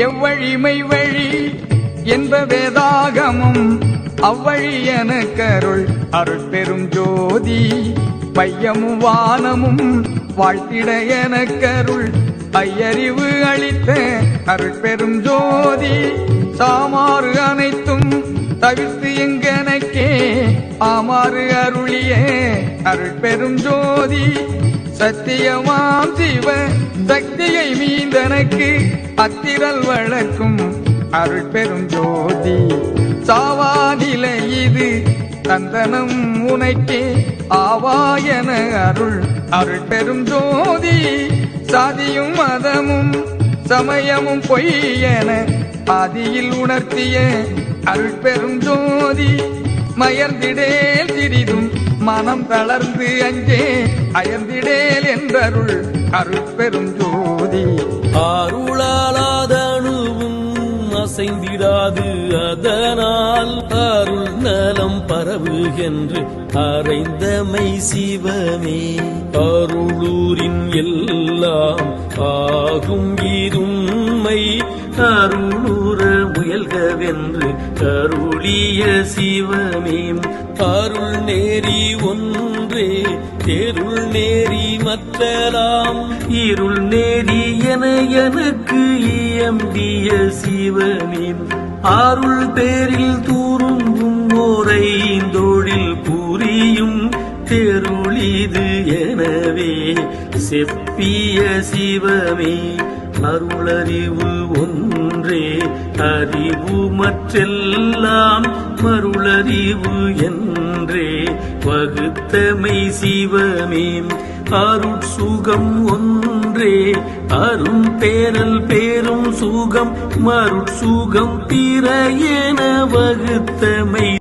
எவ்வழிமை வழி என்ப வேதாகமும் அவ்வழி என கருள் அருள் பெரும் ஜோதி பையமும் வானமும் வாழ்த்திட என கருள் ஐயறிவு அளித்த அருள் பெரும் ஜோதி சாமாறு அனைத்தும் தவிர்த்து எங்கனக்கே ஆமாறு அருளிய அருள் பெரும் ஜோதி சத்தியமாம் சிவ சக்தியை மீந்தனக்கு அத்திரல் வழக்கும் அருள் பெரும் ஜோதி. சாவாதிலை இது தந்தனம் உனைக்கே ஆவாயன அருள் அருள் பெரும் ஜோதி. சாதியும் மதமும் சமயமும் பொய் என ஆதியில் உணர்த்திய அருள் பெரும் ஜோதி. மயர்ந்திடேல் சிறிதும் மனம் தளர்ந்து அஞ்சே அயர்ந்திடேல் என்றருள் அருட்பெரும் ஜோதி. அருளாலாத அசைந்திடாது அதனால் அருள் நலம் பரவுகின்று அறைந்தமை சிவமே. அருளூரின் எல்லாம் ஆகும் இருமை அருளுற நல்கவென்று கருளிய சிவமே அருள் நேரி ஒன்றே தேருள் நேரி மற்றலாம். இருள் நேரி என எனக்கு இயம்பிய சிவமே அருள் பேரில் தூருங்கும் தொழில் புரியும் தெருளிது எனவே செப்பிய சிவமே அருளறிவு ஒன்று அறிவு மற்றெல்லாம் மருளறிவு என்றே வகுத்தமை சிவமே. அருட்சுகம் ஒன்றே அரும் பேரல் பேரும் சுகம் மருட்சுகம் பிற என வகுத்தமை.